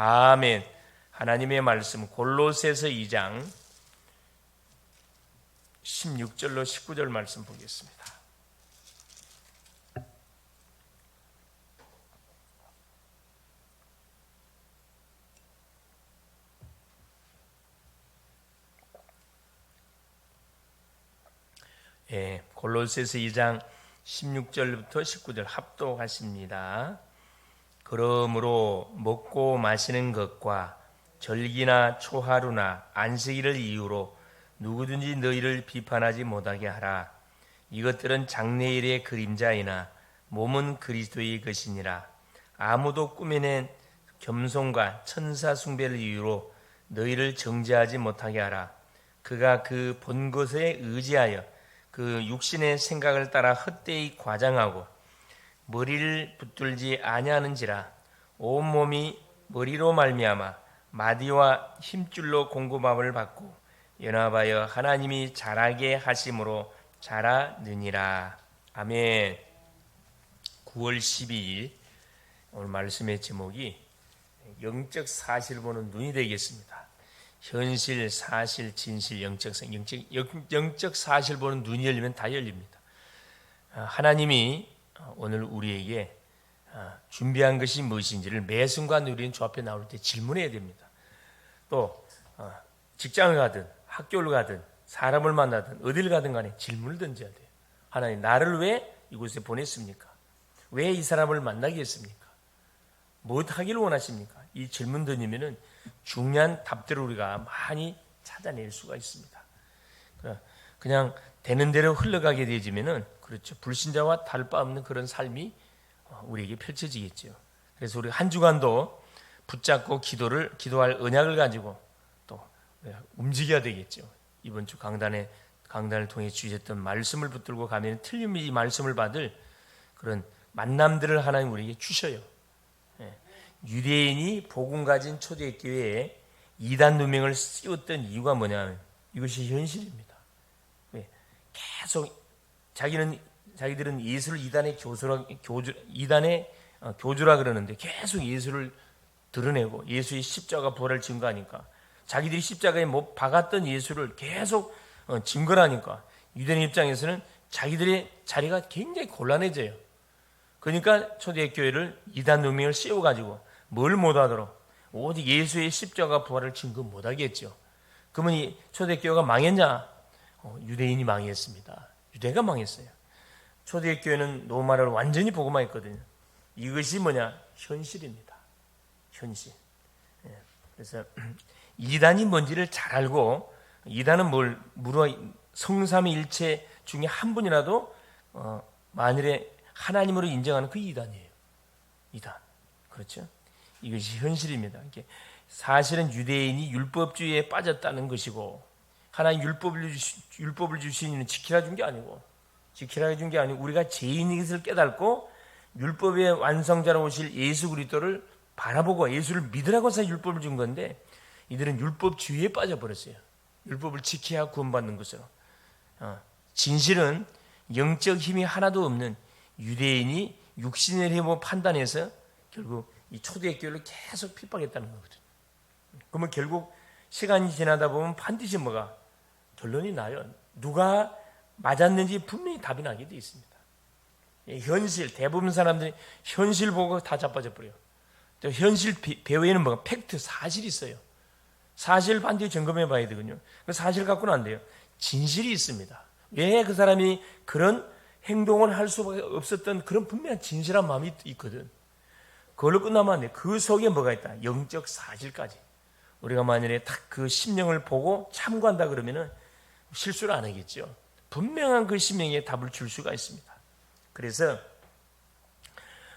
아멘. 하나님의 말씀 골로새서 2장 16절로 19절 말씀 보겠습니다. 예, 골로새서 2장 16절부터 19절 합독하십니다. 그러므로 먹고 마시는 것과 절기나 초하루나 안식일을 이유로 누구든지 너희를 비판하지 못하게 하라. 이것들은 장래일의 그림자이나 몸은 그리스도의 것이니라. 아무도 꾸며낸 겸손과 천사 숭배를 이유로 너희를 정죄하지 못하게 하라. 그가 그 본 것에 의지하여 그 육신의 생각을 따라 헛되이 과장하고 머리를 붙들지 아니하는지라 온 몸이 머리로 말미암아 마디와 힘줄로 공급함을 받고 연합하여 하나님이 자라게 하심으로 자라느니라. 아멘. 9월 12일 오늘 말씀의 제목이 영적 사실 보는 눈이 되겠습니다. 현실, 사실, 진실, 영적, 영- 영적 사실 보는 눈이 열리면 다 열립니다. 아, 하나님이 오늘 우리에게 아, 준비한 것이 무엇인지를 매 순간 우리는 주 앞에 나올 때 질문해야 됩니다. 또 어, 직장을 가든 학교를 가든 사람을 만나든 어딜 가든 간에 질문을 던져야 돼요. 하나님 나를 왜 이곳에 보냈습니까? 왜 이 사람을 만나게 했습니까? 무엇 하기를 원하십니까? 이 질문 던지면은 중요한 답들을 우리가 많이 찾아낼 수가 있습니다. 그러니까 그냥 되는 대로 흘러가게 되지면은 그렇죠. 불신자와 다를 바 없는 그런 삶이 어, 우리에게 펼쳐지겠죠. 그래서 우리 한 주간도 붙잡고 기도를 기도할 언약을 가지고 또 움직여야 되겠죠. 이번 주 강단에 강단을 통해 주셨던 말씀을 붙들고 가면 틀림이 이 말씀을 받을 그런 만남들을 하나님 우리에게 주셔요. 유대인이 복음 가진 초대 교회에 이단 누명을 씌웠던 이유가 뭐냐면 이것이 현실입니다. 왜? 계속 자기는 자기들은 예수를 이단의 교수라 교주 이단의 어, 교주라 그러는데 계속 예수를 드러내고 예수의 십자가 부활을 증거하니까 자기들이 십자가에 못 박았던 예수를 계속 어, 증거하니까 유대인 입장에서는 자기들의 자리가 굉장히 곤란해져요. 그러니까 초대 교회를 이단 누명을 씌워 가지고 뭘 못하도록 오직 예수의 십자가 부활을 증거 못하겠죠. 그러면 이 초대교회가 망했냐? 어, 유대인이 망했습니다. 유대가 망했어요. 초대 교회는 로마를 완전히 복음화했거든요. 이것이 뭐냐? 현실입니다. 현실. 예, 그래서 이단이 뭔지를 잘 알고 이단은 뭘 물어 성삼위 일체 중에 한 분이라도 어, 만일에 하나님으로 인정하는 그 이단이에요. 이단. 그렇죠? 이것이 현실입니다. 사실은 유대인이 율법주의에 빠졌다는 것이고 하나님 율법을 주시, 율법을 주신 이는 지키라 준 게 아니고 지키라 준 게 아니고 우리가 죄인인 것을 깨닫고 율법의 완성자로 오실 예수 그리스도를 바라보고 예수를 믿으라고 해서 율법을 준 건데 이들은 율법 주의에 빠져버렸어요. 율법을 지켜야 구원받는 것으로. 어, 진실은 영적 힘이 하나도 없는 유대인이 육신의 힘으로 판단해서 결국 이 초대교회를 계속 핍박했다는 거거든요. 그러면 결국 시간이 지나다 보면 반드시 뭐가 결론이 나요. 누가 맞았는지 분명히 답이 나게 돼 있습니다. 예, 현실 대부분 사람들이 현실 보고 다 자빠져 버려요. 또 현실 비- 배후에는 뭐가 팩트 사실이 있어요. 사실 반드시 점검해 봐야 되거든요. 그 사실 갖고는 안 돼요. 진실이 있습니다. 왜 그 사람이 그런 행동을 할 수밖에 없었던 그런 분명한 진실한 마음이 있거든. 그걸로 끝나면 안 돼. 그 속에 뭐가 있다. 영적 사실까지. 우리가 만일에 딱 그 심령을 보고 참고한다 그러면은 실수를 안 하겠죠. 분명한 그 심령에 답을 줄 수가 있습니다. 그래서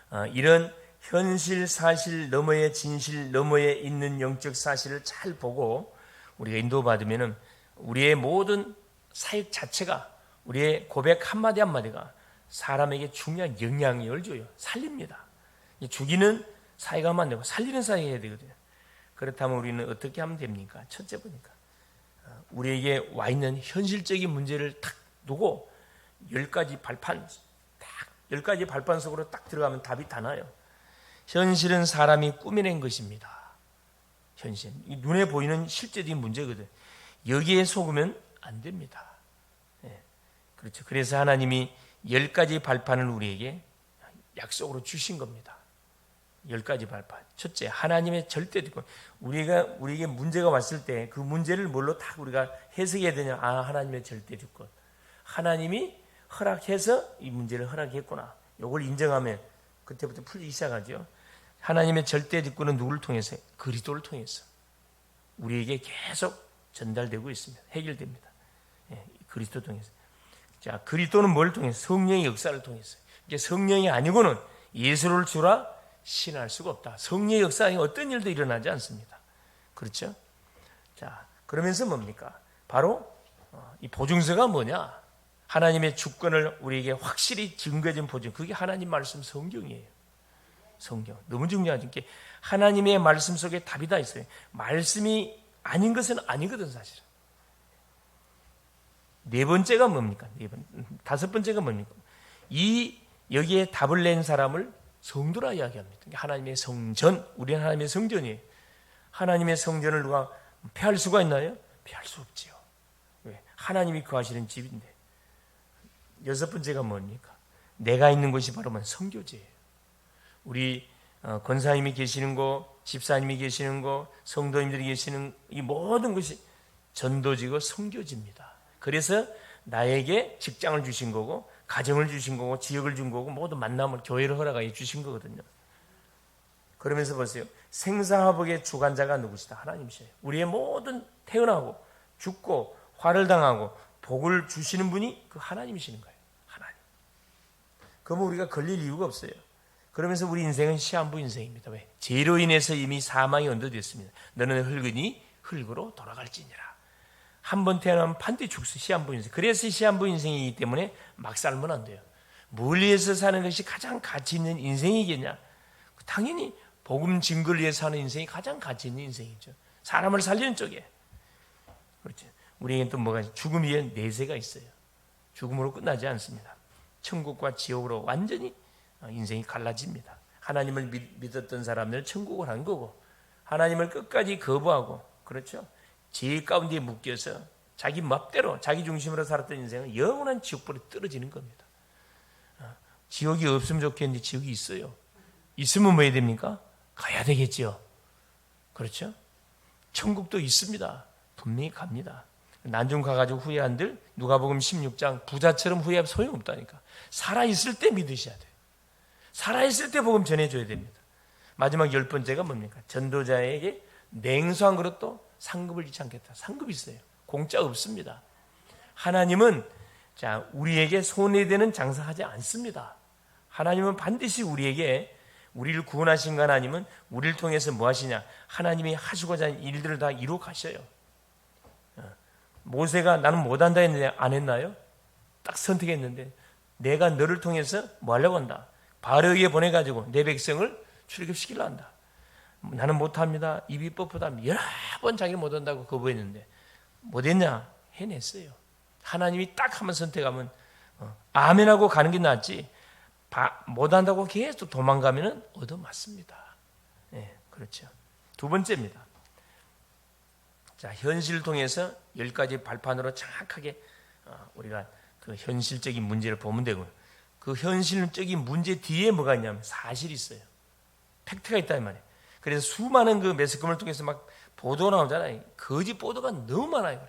어, 이런 현실 사실 너머의 진실 너머에 있는 영적 사실을 잘 보고 우리가 인도받으면은 우리의 모든 사역 자체가 우리의 고백 한마디 한마디가 사람에게 중요한 영향력을 줘요. 살립니다. 이 죽이는 사회가 하면 안 되고 살리는 사회 해야 되거든요. 그렇다면 우리는 어떻게 하면 됩니까? 첫째 보니까 어, 우리에게 와 있는 현실적인 문제를 탁 두고 열 가지 발판 딱열 가지 발판 속으로 딱 들어가면 답이 다 나요. 현실은 사람이 꾸며낸 것입니다. 현실. 이 눈에 보이는 실제적인 문제거든. 여기에 속으면 안 됩니다. 예, 그렇죠. 그래서 하나님이 열 가지 발판을 우리에게 약속으로 주신 겁니다. 열 가지 발판. 첫째, 하나님의 절대 듣고 우리가 우리에게 문제가 왔을 때 그 문제를 뭘로 딱 우리가 해석해야 되냐? 아, 하나님의 절대 주권. 하나님이 허락해서 이 문제를 허락했구나. 요걸 인정하면 그때부터 풀리기 시작하죠. 하나님의 절대 직구는 누구를 통해서? 그리스도를 통해서 우리에게 계속 전달되고 있습니다. 해결됩니다. 예, 그리스도 통해서. 자, 그리스도는 뭘 통해서? 성령의 역사를 통해서. 이게 성령이 아니고는 예수를 주라 신할 수가 없다. 성령의 역사에 어떤 일도 일어나지 않습니다. 그렇죠? 자, 그러면서 뭡니까? 바로 어, 이 보증서가 뭐냐? 하나님의 주권을 우리에게 확실히 증거해준 보증. 그게 하나님 말씀 성경이에요. 성경. 너무 중요하죠. 게 하나님의 말씀 속에 답이 다 있어요. 말씀이 아닌 것은 아니거든, 사실은. 네 번째가 뭡니까? 네 번, 다섯 번째가 뭡니까? 이, 여기에 답을 낸 사람을 성도라 이야기합니다. 하나님의 성전, 우리는 하나님의 성전이에요. 하나님의 성전을 누가 폐할 수가 있나요? 폐할 수 없지요. 왜? 하나님이 거하시는 집인데. 여섯 번째가 뭡니까? 내가 있는 곳이 바로 성교제예요. 우리 어, 권사님이 계시는 곳, 집사님이 계시는 곳, 성도님들이 계시는 이 모든 것이 전도지고 성교지입니다. 그래서 나에게 직장을 주신 거고, 가정을 주신 거고, 지역을 준 거고, 모든 만남을 교회를 허락하여 주신 거거든요. 그러면서 보세요. 생사화복의 주관자가 누구시다? 하나님이세요. 우리의 모든 태어나고 죽고 화를 당하고 복을 주시는 분이 그 하나님이시는 거예요. 하나님. 그러면 우리가 걸릴 이유가 없어요. 그러면서 우리 인생은 시한부 인생입니다. 왜? 죄로 인해서 이미 사망이 언도됐습니다. 너는 흙이니 흙으로 돌아갈지니라. 한 번 태어나면 반드시 죽수 시한부 인생. 그래서 시한부 인생이기 때문에 막 살면 안 돼요. 뭘 위해서 사는 것이 가장 가치 있는 인생이겠냐? 당연히 복음 증거를 위해서 사는 인생이 가장 가치 있는 인생이죠. 사람을 살리는 쪽에. 그렇죠. 우리에겐 또 뭐가 죽음 위에 내세가 있어요. 죽음으로 끝나지 않습니다. 천국과 지옥으로 완전히 인생이 갈라집니다. 하나님을 믿 었던 사람들 천국을 한 거고 하나님을 끝까지 거부하고 그렇죠. 죄 가운데 묶여서 자기 멋대로 자기 중심으로 살았던 인생은 영원한 지옥불에 떨어지는 겁니다. 어, 지옥이 없으면 좋겠는데 지옥이 있어요. 있으면 뭐 해야 됩니까? 가야 되겠죠. 그렇죠? 천국도 있습니다. 분명히 갑니다. 난중 가가지고 후회한들 누가복음 16장 부자처럼 후회하면 소용없다니까. 살아 있을 때 믿으셔야 돼요. 살아 있을 때 복음 전해줘야 됩니다. 마지막 열 번째가 뭡니까? 전도자에게 냉수한 그릇도 상급을 잃지 않겠다. 상급이 있어요. 공짜 없습니다. 하나님은 자 우리에게 손해되는 장사하지 않습니다. 하나님은 반드시 우리에게 우리를 구원하신 하나님은 우리를 통해서 뭐 하시냐? 하나님이 하시고자 하는 일들을 다 이루어 가셔요. 어. 모세가 나는 못한다 했는데 안 했나요? 딱 선택했는데 내가 너를 통해서 뭐 하려고 한다? 바르게 보내가지고 내 백성을 출애굽시키려 한다. 나는 못합니다. 입이 뻣뻣합니다. 여러 번 자기 못한다고 거부했는데 못했냐? 해냈어요. 하나님이 딱 한번 선택하면 어, 아멘하고 가는 게 낫지 못한다고 계속 도망가면 얻어맞습니다. 네, 그렇죠. 두 번째입니다. 자, 현실을 통해서 열 가지 발판으로 정확하게 어, 우리가 그 현실적인 문제를 보면 되고 그 현실적인 문제 뒤에 뭐가 있냐면 사실이 있어요. 팩트가 있다 이 말이에요. 그래서 수많은 그 매스컴을 통해서 막 보도가 나오잖아요. 거짓 보도가 너무 많아요.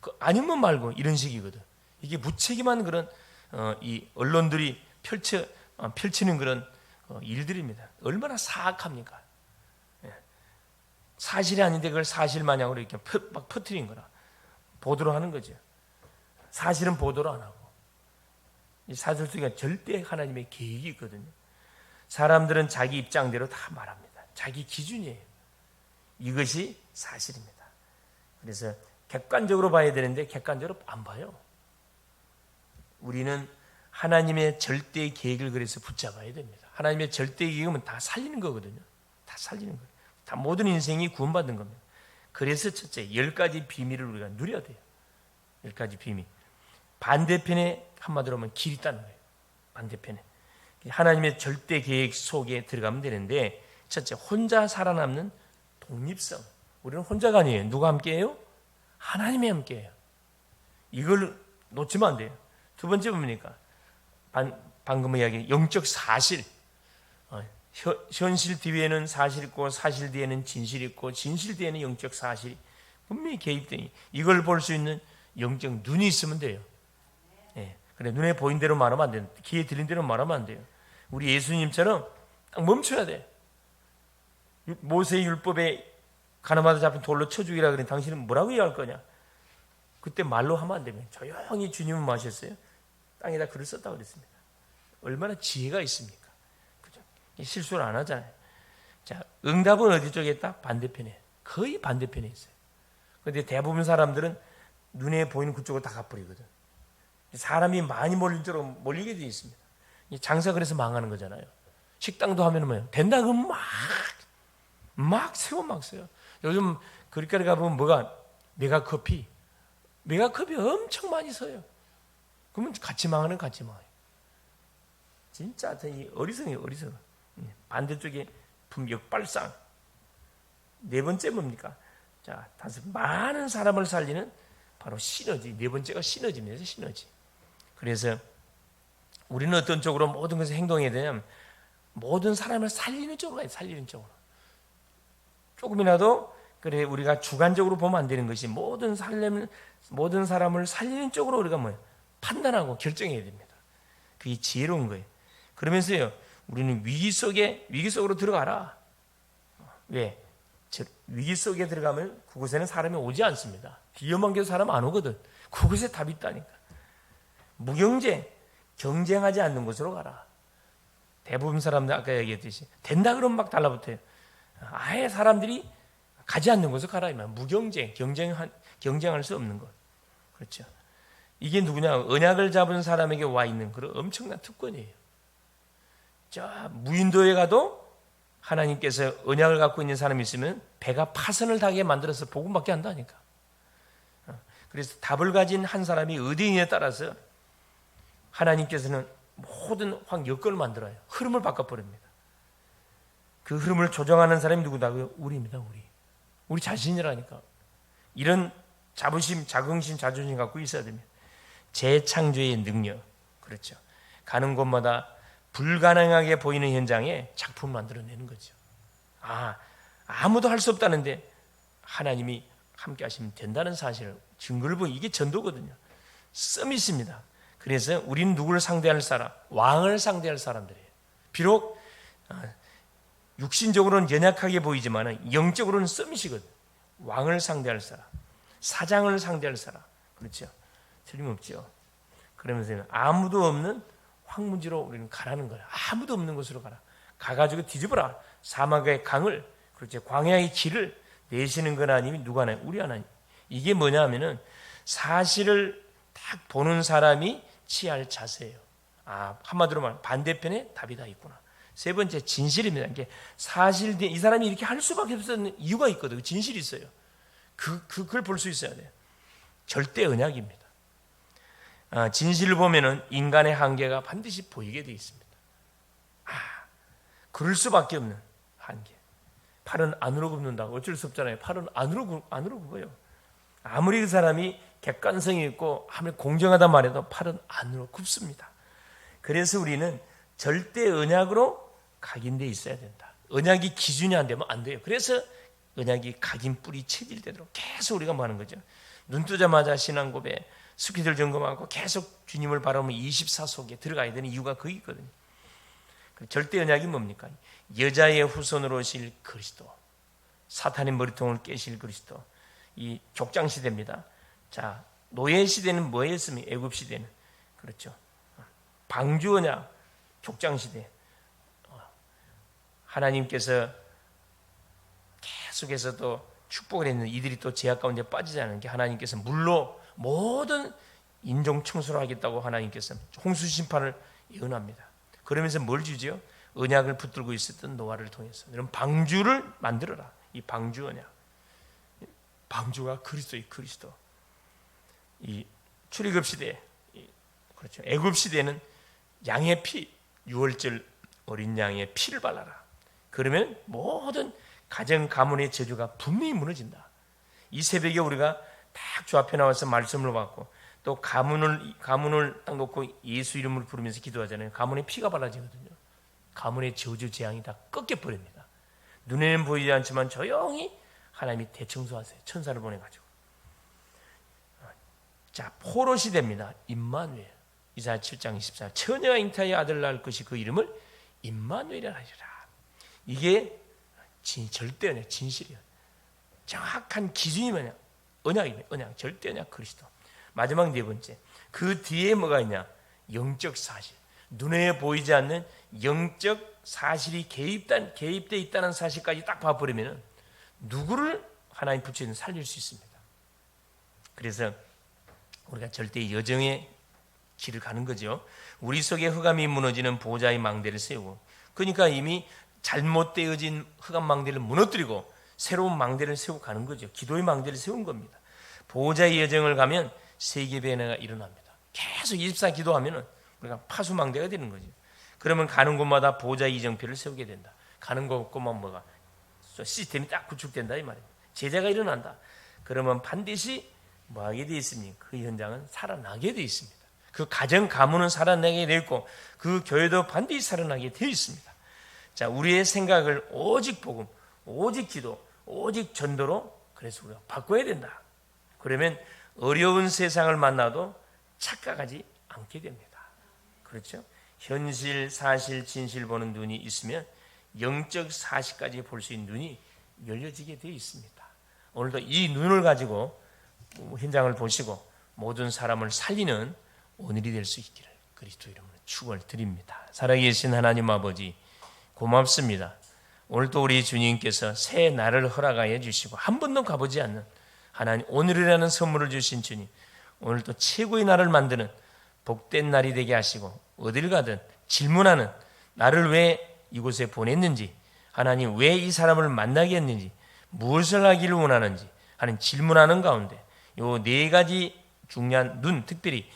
그 아니면 말고 이런 식이거든. 이게 무책임한 그런 어, 이 언론들이 펼쳐 어, 펼치는 그런 어, 일들입니다. 얼마나 사악합니까? 예. 사실이 아닌데 그걸 사실 마냥으로 이렇게 퍼, 막 퍼뜨린 거라 보도를 하는 거죠. 사실은 보도를 안 하고 이 사실 속에 절대 하나님의 계획이 있거든요. 사람들은 자기 입장대로 다 말합니다. 자기 기준이에요. 이것이 사실입니다. 그래서 객관적으로 봐야 되는데 객관적으로 안 봐요. 우리는 하나님의 절대 계획을 그래서 붙잡아야 됩니다. 하나님의 절대 계획은 다 살리는 거거든요. 다 살리는 거예요. 다 모든 인생이 구원받는 겁니다. 그래서 첫째, 열 가지 비밀을 우리가 누려야 돼요. 열 가지 비밀. 반대편에 한마디로 하면 길 있다는 거예요. 반대편에. 하나님의 절대 계획 속에 들어가면 되는데, 첫째, 혼자 살아남는 독립성. 우리는 혼자가 아니에요. 누가 함께해요? 하나님이 함께해요. 이걸 놓치면 안 돼요. 두 번째 뭡니까? 반, 방금 이야기 영적 사실. 어, 현, 현실 뒤에는 사실 있고 사실 뒤에는 진실 있고 진실 뒤에는 영적 사실이 분명히 개입되니 이걸 볼 수 있는 영적 눈이 있으면 돼요. 예. 그래 눈에 보인 대로 말하면 안 돼요. 귀에 들린 대로 말하면 안 돼요. 우리 예수님처럼 딱 멈춰야 돼. 유- 모세의 율법에 가나마다 잡힌 돌로 쳐 죽이라 그러니 당신은 뭐라고 얘기할 거냐? 그때 말로 하면 안 되면 조용히 주님은 마셨어요. 땅에다 글을 썼다 그랬습니다. 얼마나 지혜가 있습니까? 그죠? 실수를 안 하잖아요. 자, 응답은 어디 쪽에 있다? 반대편에. 거의 반대편에 있어요. 근데 대부분 사람들은 눈에 보이는 그쪽으로 다 가버리거든. 사람이 많이 몰릴 쪽으로 몰리게 돼 있습니다. 이 장사 그래서 망하는 거잖아요. 식당도 하면 뭐예요? 된다 그러면 막, 막 세워 막 써요. 요즘 그릇가에 가보면 뭐가 메가 커피, 메가 커피 엄청 많이 써요. 그러면 같이 망하는 같이 망해요. 진짜 어리석이 어리석어. 예, 반대쪽에 품격 발상. 네 번째 뭡니까? 자, 다섯 많은 사람을 살리는 바로 시너지. 네 번째가 시너지입니다. 시너지. 그래서 우리는 어떤 쪽으로 모든 것을 행동해야 되냐면 모든 사람을 살리는 쪽으로 돼, 살리는 쪽으로. 조금이라도 그래 우리가 주관적으로 보면 안 되는 것이 모든 살려면 모든 사람을 살리는 쪽으로 우리가 뭐 판단하고 결정해야 됩니다. 그게 지혜로운 거예요. 그러면서요 우리는 위기 속에 위기 속으로 들어가라. 왜? 저 위기 속에 들어가면 그곳에는 사람이 오지 않습니다. 위험한 게 사람 안 오거든. 그곳에 답이 있다니까. 무경쟁, 경쟁하지 않는 곳으로 가라. 대부분 사람들 아까 얘기했듯이 된다 그러면 막 달라붙어요. 아예 사람들이 가지 않는 곳으로 가라 이만 무경쟁, 경쟁한 경쟁할 수 없는 것. 그렇죠. 이게 누구냐? 언약을 잡은 사람에게 와 있는 그런 엄청난 특권이에요. 저 무인도에 가도 하나님께서 언약을 갖고 있는 사람이 있으면 배가 파선을 당하게 만들어서 복음받게 한다니까. 어, 그래서 답을 가진 한 사람이 어디에 따라서 하나님께서는 모든 황 여건을 만들어요. 흐름을 바꿔버립니다. 그 흐름을 조정하는 사람이 누구다고요? 우리입니다, 우리. 우리 자신이라니까. 이런 자부심, 자긍심, 자존심 갖고 있어야 됩니다. 재창조의 능력. 그렇죠. 가는 곳마다 불가능하게 보이는 현장에 작품을 만들어내는 거죠. 아, 아무도 할 수 없다는데 하나님이 함께 하시면 된다는 사실을 증거를 보이 이게 전도거든요. 썸이십니다. 그래서 우리는 누구를 상대할 사람? 왕을 상대할 사람들이에요. 비록 아, 육신적으로는 연약하게 보이지만 영적으로는 썸이시거든. 왕을 상대할 사람, 사장을 상대할 사람, 그렇죠? 틀림없죠. 그러면서 아무도 없는 황무지로 우리는 가라는 거야. 아무도 없는 곳으로 가라. 가가지고 뒤집어라. 사막의 강을, 그렇죠. 광야의 길을 내시는 건 하나님이 누가 하나님? 우리 하나님. 이게 뭐냐면은 사실을 딱 보는 사람이 취할 자세예요. 아, 한마디로 말하면 반대편에 답이 다 있구나. 세 번째 진실입니다. 이게 사실 이 사람이 이렇게 할 수밖에 없었는 이유가 있거든. 진실이 있어요. 그, 그 그걸 볼 수 있어야 돼요. 절대 언약입니다. 아, 진실을 보면은 인간의 한계가 반드시 보이게 되어 있습니다. 아, 그럴 수밖에 없는 한계. 팔은 안으로 굽는다. 어쩔 수 없잖아요. 팔은 안으로 굽, 안으로 굽어요. 아무리 그 사람이 객관성이 있고 아무리 공정하다 말해도 팔은 안으로 굽습니다. 그래서 우리는 절대 언약으로 각인돼 있어야 된다. 언약이 기준이 안 되면 안 돼요. 그래서 언약이 각인 뿌리 체질되도록 계속 우리가 뭐 하는 거죠. 눈 뜨자마자 신앙 고백, 스키들 점검하고 계속 주님을 바라보면 24 속에 들어가야 되는 이유가 거기 있거든요. 그 절대 언약이 뭡니까? 여자의 후손으로 오실 그리스도, 사탄의 머리통을 깨실 그리스도, 이 족장 시대입니다. 자, 노예 시대는 뭐였습니까? 애굽 시대는 그렇죠. 방주 언약, 족장 시대. 하나님께서 계속해서 또 축복을 했는데 이들이 또 제약 가운데 빠지지 않은 게 하나님께서 물로 모든 인종 청소를 하겠다고 하나님께서 홍수 심판을 예언합니다. 그러면서 뭘 주지요? 언약을 붙들고 있었던 노아를 통해서 이런 방주를 만들어라. 이 방주 언약. 방주가 그리스도의 그리스도. 이 출애굽 시대, 이 그렇죠. 애굽 시대는 양의 피, 유월절 어린 양의 피를 발라라. 그러면 모든 가정 가문의 제주가 분명히 무너진다. 이 새벽에 우리가 딱 주 앞에 나와서 말씀을 받고 또 가문을 가문을 딱 놓고 예수 이름을 부르면서 기도하잖아요. 가문에 피가 발라지거든요. 가문의 저주 재앙이 다 꺾여 버립니다. 눈에는 보이지 않지만 조용히 하나님이 대청소하세요. 천사를 보내 가지고. 자, 포로시 됩니다. 임마누엘. 이사 7장 24. 처녀가 잉타의 아들 낳을 것이 그 이름을 임마누엘이라 하리라. 이게 진, 절대 언약, 진실이에요. 정확한 기준이 뭐냐? 언약이네, 언약. 절대 언약 그리스도. 마지막 네 번째. 그 뒤에 뭐가 있냐? 영적 사실. 눈에 보이지 않는 영적 사실이 개입된, 개입돼 있다는 사실까지 딱 봐버리면 누구를 하나님 부처는 살릴 수 있습니다. 그래서 우리가 절대 여정의 길을 가는 거죠. 우리 속에 흑암이 무너지는 보좌의 망대를 세우고 그러니까 이미 잘못되어진 흑암 망대를 무너뜨리고 새로운 망대를 세우고 가는 거죠. 기도의 망대를 세운 겁니다. 보호자의 여정을 가면 세계 변화가 일어납니다. 계속 24 기도하면은 우리가 파수 망대가 되는 거죠. 그러면 가는 곳마다 보호자 이정표를 세우게 된다. 가는 곳곳만 뭐가 시스템이 딱 구축된다 이 말입니다. 제자가 일어난다. 그러면 반드시 뭐하게 되어 있습니까? 그 현장은 살아나게 되어 있습니다. 그 가정 가문은 살아나게 되어 있고 그 교회도 반드시 살아나게 되어 있습니다. 자, 우리의 생각을 오직 복음, 오직 기도, 오직 전도로 그래서 우리가 바꿔야 된다. 그러면 어려운 세상을 만나도 착각하지 않게 됩니다. 그렇죠? 현실, 사실, 진실 보는 눈이 있으면 영적 사실까지 볼 수 있는 눈이 열려지게 되어 있습니다. 오늘도 이 눈을 가지고 현장을 보시고 모든 사람을 살리는 오늘이 될 수 있기를 그리스도 이름으로 축원을 드립니다. 살아계신 하나님 아버지 고맙습니다. 오늘도 우리 주님께서 새 날을 허락하여 주시고 한 번도 가보지 않는 하나님 오늘이라는 선물을 주신 주님 오늘도 최고의 날을 만드는 복된 날이 되게 하시고 어딜 가든 질문하는 나를 왜 이곳에 보냈는지 하나님 왜 이 사람을 만나게 했는지 무엇을 하기를 원하는지 하는 질문하는 가운데 요 네 가지 중요한 눈 특별히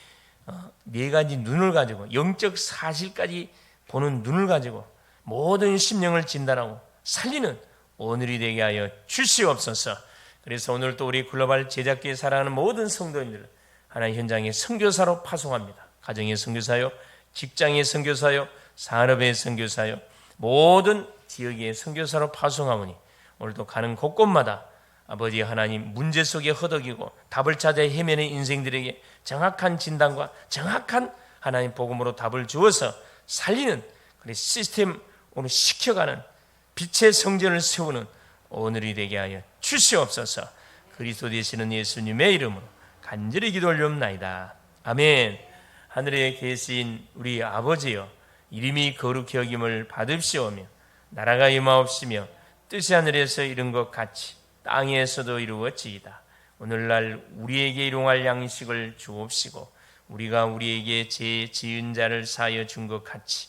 어, 네 가지 눈을 가지고 영적 사실까지 보는 눈을 가지고 모든 심령을 진단하고 살리는 오늘이 되게 하여 주시옵소서. 그래서 오늘 또 우리 글로벌 제작계에 살아가는 모든 성도님들 하나님 현장에 선교사로 파송합니다. 가정의 선교사요, 직장의 선교사요, 산업의 선교사요, 모든 지역의 선교사로 파송하오니 오늘도 가는 곳곳마다 아버지 하나님 문제 속에 허덕이고 답을 찾아 헤매는 인생들에게 정확한 진단과 정확한 하나님 복음으로 답을 주어서 살리는 그래 시스템 오늘 시켜가는 빛의 성전을 세우는 오늘이 되게 하여 주시옵소서. 그리스도 되시는 예수님의 이름으로 간절히 기도 올리옵나이다. 아멘. 하늘에 계신 우리 아버지여 이름이 거룩히 여김을 받으시오며 나라가 임하옵시며 뜻이 하늘에서 이룬 것 같이 땅에서도 이루어지이다. 오늘날 우리에게 일용할 양식을 주옵시고 우리가 우리에게 죄 지은 자를 사하여 준 것 같이